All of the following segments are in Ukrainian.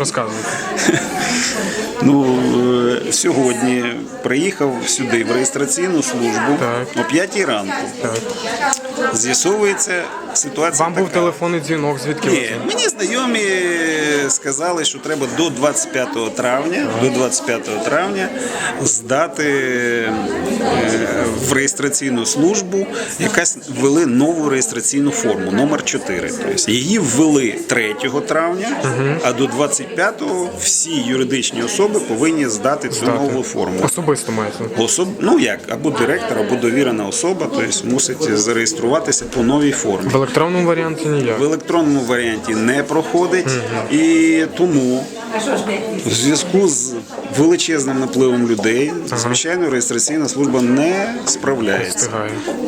Розказуйте. Ну, е, сьогодні приїхав сюди в реєстраційну службу Так. о 5 ранку. Так. З'ясовується ситуація. Вам був телефонний дзвінок, звідки Ні, мені знайомі сказали, що треба до 25 травня, до 25 травня здати е, в реєстраційну службу, якась ввели нову реєстраційну форму, номер 4. Тобто її ввели 3 травня, а до 25-го всі юридичні особи повинні здати цю Здати. нову форму. особисто маєте? Особ... Ну як, або директор, або довірена особа, тобто мусить зареєструватися по новій формі. Електронному варіанті ніяк. В електронному варіанті не проходить, і тому в зв'язку з величезним напливом людей, звичайно, реєстраційна служба не справляється.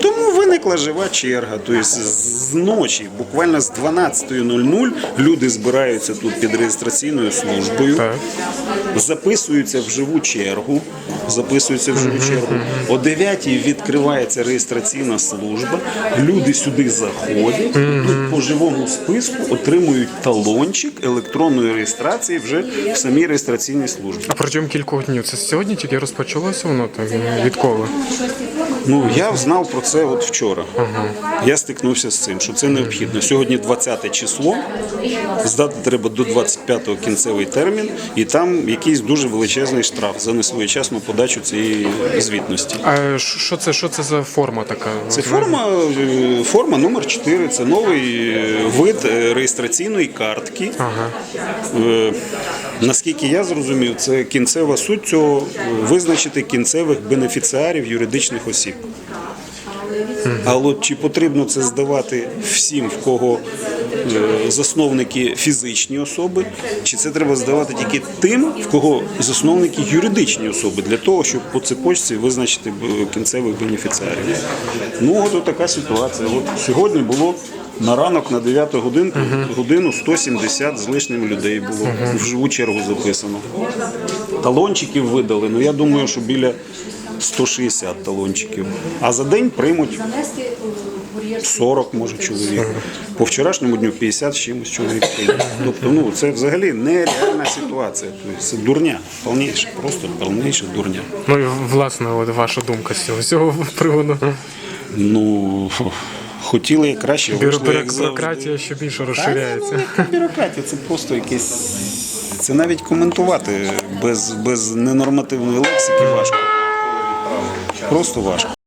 Тому виникла жива черга. Тобто з ночі, буквально з 12.00 люди збираються тут під реєстраційною службою, записуються в живу чергу. Записуються в живу чергу. О 9 відкривається реєстраційна служба. Люди сюди заходять, йдуть по живому списку, отримують талончик електронної реєстрації вже в самій реєстраційній службі. Протягом кількох днів це сьогодні тільки розпочалося воно так відколи? Ну я знав про це от вчора. Я стикнувся з цим, що це необхідно. Сьогодні 20 число, здати треба до 25-го кінцевий термін, і там якийсь дуже величезний штраф за несвоєчасну подачу цієї звітності. А що це, що це за форма така? Це форма, е, форма номер 4 це новий е, вид е, реєстраційної картки. Ага. Наскільки я зрозумів, це кінцева суть цього визначити кінцевих бенефіціарів юридичних осіб. Але чи потрібно це здавати всім, в кого е, засновники фізичні особи, чи це треба здавати тільки тим, в кого засновники юридичні особи, для того, щоб по цепочці визначити е, кінцевих бенефіціарів? Ну, от така ситуація. От сьогодні було на ранок на 9 годинку, годину 170 з лишнім людей було в живу чергу записано. Талончиків видали, ну я думаю, що біля 160 талончиків. А за день приймуть 40, може, чоловік. По вчорашньому дню 50 з чимось чоловік. Тобто, ну це взагалі нереальна ситуація. Тобто, це дурня, повніша, просто повніша дурня. Ну і власне, от ваша думка з цього, з цього приводу. Ну хотіли краще, вийшло як завжди. Бюрократія ще більше Та ні, розширяється. ну, яка бюрократія, це просто якесь. Це навіть коментувати без, без ненормативної лексики важко. Просто важко.